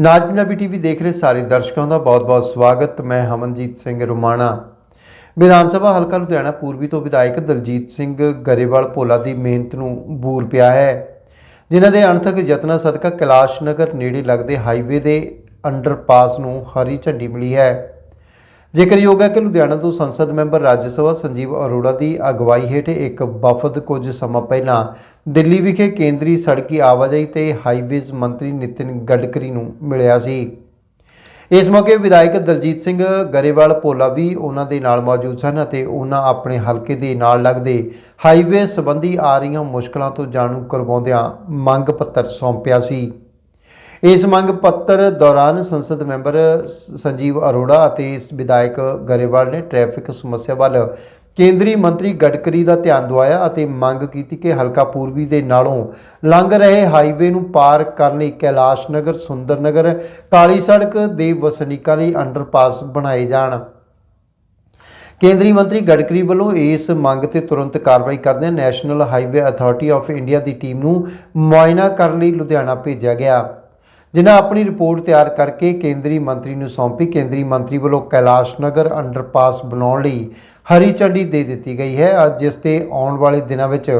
ਨਾਜ Punjabi TV ਦੇਖ ਰਹੇ ਸਾਰੇ ਦਰਸ਼ਕਾਂ ਦਾ ਬਹੁਤ-ਬਹੁਤ ਸਵਾਗਤ। ਮੈਂ ਹਮਨਜੀਤ ਸਿੰਘ ਰੁਮਾਣਾ। ਵਿਧਾਨ ਸਭਾ ਹਲਕਾ ਲੁਧਿਆਣਾ ਪੂਰਬੀ ਤੋਂ ਵਿਧਾਇਕ ਦਲਜੀਤ ਸਿੰਘ ਗਰੇਵਾਲ ਭੋਲਾ ਦੀ ਮਿਹਨਤ ਨੂੰ ਬੂਰ ਪਿਆ ਹੈ, ਜਿਨ੍ਹਾਂ ਦੇ ਅਣਥਕ ਯਤਨਾਂ ਸਦਕਾ ਕੈਲਾਸ਼ ਨਗਰ ਨੇੜੇ ਲੱਗਦੇ ਹਾਈਵੇ ਦੇ ਅੰਡਰਪਾਸ ਨੂੰ ਹਰੀ ਝੰਡੀ ਮਿਲੀ ਹੈ। ਜ਼ਿਕਰਯੋਗ ਹੈ ਕਿ ਲੁਧਿਆਣਾ ਤੋਂ ਸੰਸਦ ਮੈਂਬਰ ਰਾਜ ਸਭਾ ਸੰਜੀਵ ਅਰੋੜਾ ਦੀ ਅਗਵਾਈ ਹੇਠ ਇੱਕ ਵਫਦ ਕੁਝ ਸਮਾਂ ਪਹਿਲਾਂ ਦਿੱਲੀ ਵਿਖੇ ਕੇਂਦਰੀ ਸੜਕੀ ਆਵਾਜਾਈ ਤੇ ਹਾਈਵੇਜ਼ ਮੰਤਰੀ ਨਿਤਿਨ ਗਡਕਰੀ ਨੂੰ ਮਿਲਿਆ ਸੀ। ਇਸ ਮੌਕੇ ਵਿਧਾਇਕ ਦਲਜੀਤ ਸਿੰਘ ਗਰੇਵਾਲ ਭੋਲਾ ਵੀ ਉਹਨਾਂ ਦੇ ਨਾਲ ਮੌਜੂਦ ਸਨ ਅਤੇ ਉਹਨਾਂ ਆਪਣੇ ਹਲਕੇ ਦੇ ਨਾਲ ਲੱਗਦੇ ਹਾਈਵੇ ਸੰਬੰਧੀ ਆ ਰਹੀਆਂ ਮੁਸ਼ਕਲਾਂ ਤੋਂ ਜਾਣੂ ਕਰਵਾਉਂਦਿਆਂ ਮੰਗ ਪੱਤਰ ਸੌਂਪਿਆ ਸੀ। ਇਸ ਮੰਗ ਪੱਤਰ ਦੌਰਾਨ ਸੰਸਦ ਮੈਂਬਰ ਸੰਜੀਵ ਅਰੋੜਾ ਅਤੇ ਇਸ ਵਿਧਾਇਕ ਗਰੇਵਾਲ ਨੇ ਟ੍ਰੈਫਿਕ ਸਮੱਸਿਆ ਵੱਲ ਕੇਂਦਰੀ ਮੰਤਰੀ ਗਡਕਰੀ ਦਾ ਧਿਆਨ ਦਵਾਇਆ ਅਤੇ ਮੰਗ ਕੀਤੀ ਕਿ ਹਲਕਾ ਪੂਰਬੀ ਦੇ ਨਾਲੋਂ ਲੰਘ ਰਹੇ ਹਾਈਵੇ ਨੂੰ ਪਾਰ ਕਰਨ ਲਈ ਕੈਲਾਸ਼ ਨਗਰ, ਸੁੰਦਰ ਨਗਰ, ਕਾਲੀ ਸੜਕ ਦੇ ਵਸਨੀਕਾਂ ਲਈ ਅੰਡਰਪਾਸ ਬਣਾਏ ਜਾਣ। ਕੇਂਦਰੀ ਮੰਤਰੀ ਗਡਕਰੀ ਵੱਲੋਂ ਇਸ ਮੰਗ ਤੇ ਤੁਰੰਤ ਕਾਰਵਾਈ ਕਰਦਿਆਂ national highway authority of India the team ਨੂੰ ਮੁਆਇਨਾ ਕਰਨ ਲਈ ਲੁਧਿਆਣਾ ਭੇਜਿਆ ਗਿਆ। ਜਿਨ੍ਹਾਂ ਆਪਣੀ ਰਿਪੋਰਟ ਤਿਆਰ ਕਰਕੇ ਕੇਂਦਰੀ ਮੰਤਰੀ ਨੂੰ ਸੌਂਪੀ। ਕੇਂਦਰੀ ਮੰਤਰੀ ਵੱਲੋਂ ਕੈਲਾਸ਼ ਨਗਰ ਅੰਡਰਪਾਸ ਬਣਾਉਣ ਲਈ ਹਰੀ ਝੰਡੀ ਦੇ ਦਿੱਤੀ ਗਈ ਹੈ। ਅੱਜ ਜਿਸ ਤੇ ਆਉਣ ਵਾਲੇ ਦਿਨਾਂ ਵਿੱਚ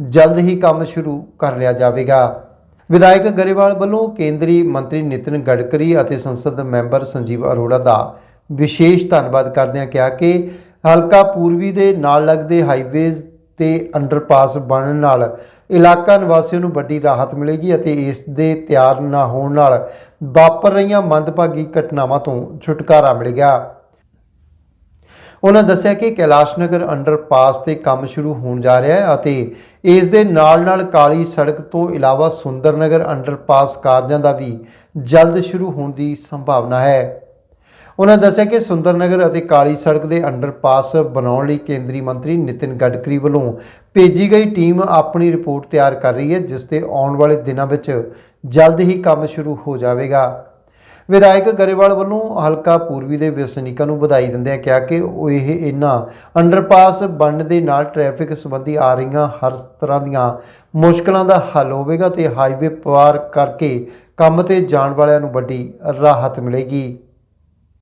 ਜਲਦ ਹੀ ਕੰਮ ਸ਼ੁਰੂ ਕਰ ਲਿਆ ਜਾਵੇਗਾ। ਵਿਧਾਇਕ ਗਰੇਵਾਲ ਵੱਲੋਂ ਕੇਂਦਰੀ ਮੰਤਰੀ ਨਿਤਿਨ ਗਡਕਰੀ ਅਤੇ ਸੰਸਦ ਮੈਂਬਰ ਸੰਜੀਵ ਅਰੋੜਾ ਦਾ ਵਿਸ਼ੇਸ਼ ਧੰਨਵਾਦ ਕਰਦਿਆਂ ਕਿਹਾ ਕਿ ਹਲਕਾ ਪੂਰਬੀ ਦੇ ਨਾਲ ਲੱਗਦੇ ਹਾਈਵੇਜ਼ ਤੇ ਅੰਡਰਪਾਸ ਬਣਨ ਨਾਲ ਇਲਾਕਾ ਨਿਵਾਸੀਆਂ ਨੂੰ ਵੱਡੀ ਰਾਹਤ ਮਿਲੇਗੀ ਅਤੇ ਇਸ ਦੇ ਤਿਆਰ ਨਾ ਹੋਣ ਨਾਲ ਵਾਪਰ ਰਹੀਆਂ ਮੰਦਭਾਗੀ ਘਟਨਾਵਾਂ ਤੋਂ ਛੁਟਕਾਰਾ ਮਿਲੇਗਾ। ਉਹਨਾਂ ਦੱਸਿਆ ਕਿ ਕੈਲਾਸ਼ ਨਗਰ ਅੰਡਰਪਾਸ ਤੇ ਕੰਮ ਸ਼ੁਰੂ ਹੋਣ ਜਾ ਰਿਹਾ ਹੈ ਅਤੇ ਇਸ ਦੇ ਨਾਲ-ਨਾਲ ਕਾਲੀ ਸੜਕ ਤੋਂ ਇਲਾਵਾ ਸੁੰਦਰ ਨਗਰ ਅੰਡਰਪਾਸ ਕਾਰਜਾਂ ਦਾ ਵੀ ਜਲਦ ਸ਼ੁਰੂ ਹੋਣ ਦੀ ਸੰਭਾਵਨਾ ਹੈ। ਉਹਨਾਂ ਦੱਸਿਆ ਕਿ ਸੁੰਦਰ ਨਗਰ ਅਤੇ ਕਾਲੀ ਸੜਕ ਦੇ ਅੰਡਰਪਾਸ ਬਣਾਉਣ ਲਈ ਕੇਂਦਰੀ ਮੰਤਰੀ ਨਿਤਿਨ ਗਡਕਰੀ ਵੱਲੋਂ ਭੇਜੀ ਗਈ ਟੀਮ ਆਪਣੀ ਰਿਪੋਰਟ ਤਿਆਰ ਕਰ ਰਹੀ ਹੈ, ਜਿਸ ਤੇ ਆਉਣ ਵਾਲੇ ਦਿਨਾਂ ਵਿੱਚ ਜਲਦ ਹੀ ਕੰਮ ਸ਼ੁਰੂ ਹੋ ਜਾਵੇਗਾ। ਵਿਧਾਇਕ ਗਰੇਵਾਲ ਵੱਲੋਂ ਹਲਕਾ ਪੂਰਬੀ ਦੇ ਵਸਨੀਕਾਂ ਨੂੰ ਵਧਾਈ ਦਿੰਦਿਆਂ ਕਿਹਾ ਕਿ ਉਹ ਇਹ ਇਹਨਾਂ ਅੰਡਰਪਾਸ ਬਣਨ ਦੇ ਨਾਲ ਟ੍ਰੈਫਿਕ ਸੰਬੰਧੀ ਆ ਰਹੀਆਂ ਹਰ ਤਰ੍ਹਾਂ ਦੀਆਂ ਮੁਸ਼ਕਲਾਂ ਦਾ ਹੱਲ ਹੋਵੇਗਾ ਤੇ ਹਾਈਵੇ ਪਾਰ ਕਰਕੇ ਕੰਮ ਤੇ ਜਾਣ ਵਾਲਿਆਂ ਨੂੰ ਵੱਡੀ ਰਾਹਤ ਮਿਲੇਗੀ।